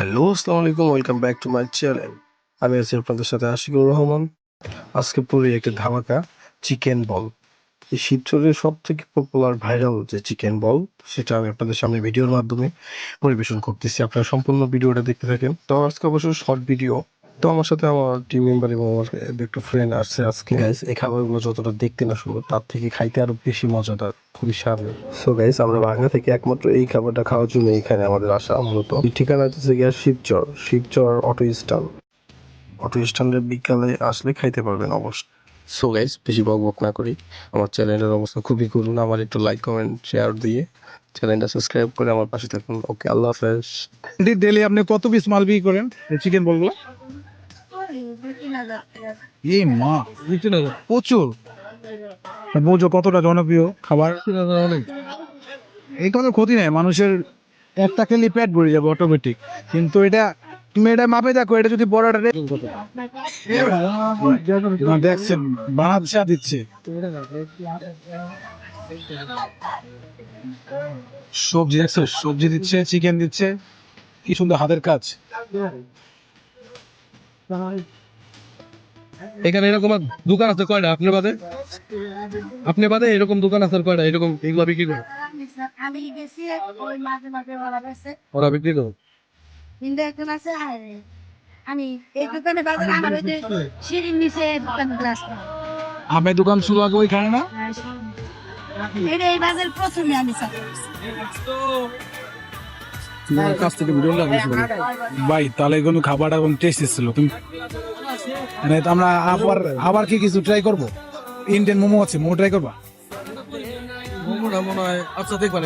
Hello, আসসালামু আলাইকুম, welcome back to my channel. আমি আছি আপনাদের সাথে আশিকুর রহমান। আজকে পুরী একটা ধামাকা চিকেন বল। এই শিবচরের সব থেকে পপুলার ভাইরাল যে চিকেন বল, সেটা আমি আপনাদের সামনে ভিডিওর মাধ্যমে পরিবেশন করতেছি। আপনারা সম্পূর্ণ ভিডিওটা দেখতে থাকেন। তো আজকে অবশ্য শর্ট ভিডিও তো আমার সাথে আমার টিম মেম্বার এবং আমার একটু ফ্রেন্ড আসছে আজকে। গাইস এই খাবারগুলো যতটা দেখতে না সুন্দর তার থেকে খাইতে আরও বেশি মজাদার খুবই স্বাদের সো গাইস আমরা ভাঙা থেকে একমাত্র এই খাবারটা খাওয়ার জন্য এখানে আমাদের আসা মূলত। ঠিকানা হচ্ছে গিয়া Shibchar Shibchar auto stand auto স্ট্যান্ডের বিকালে আসলে খাইতে পারবেন অবশ্যই। সো গাইস বেশি বক বক না করি। আমার চ্যানেলের অবস্থা খুবই করুন আমার একটু লাইক কমেন্ট শেয়ার দিয়ে চ্যানেলটা সাবস্ক্রাইব করে আমার পাশে থাকুন। ওকে আল্লাহ হাফেজ। ডেলি আপনি কত পিস মাল বিক্রি করেন? চিকেন বলগুলো মা, প্রচুর। কতটা জনপ্রিয় খাবার? ক্ষতি মানুষের একটা খেলে ভরে যাবে অটোমেটিক কিন্তু এটা তুমি এটা মাপে দেখো, এটা যদি দিচ্ছে। সবজি সবজি দিচ্ছে চিকেন দিচ্ছে। কি সুন্দর হাতের কাজ। এখানে এরকম দোকান আছে কয়টা? আপনার বাদে? আপনার বাদে এরকম দোকান আছে কয়টা? এরকম এগুলো বিক্রি করে? আমি গেছি ওই মাঝে মাঝে ওরা বিক্রি করে? কিন্তু একজন আছে আমি এই দোকানে বাজার আমার ওই যে সিঁড়ির নিচে দোকান গ্লাস আমি দোকান শুরু আগে ওইখানে না? এই বাজার প্রথমে আমি কাছ থেকে ভিডিও লাগছিল ভাই, তাহলে কোনো খাবার এবং টেস্ট এসেছিল তুমি মানে আমরা আবার আবার কি কিছু ট্রাই করব? ইন্ডিয়ান মোমো আছে, মোমো ট্রাই করবা? মোমোটা মনে হয় আচ্ছা দেখবা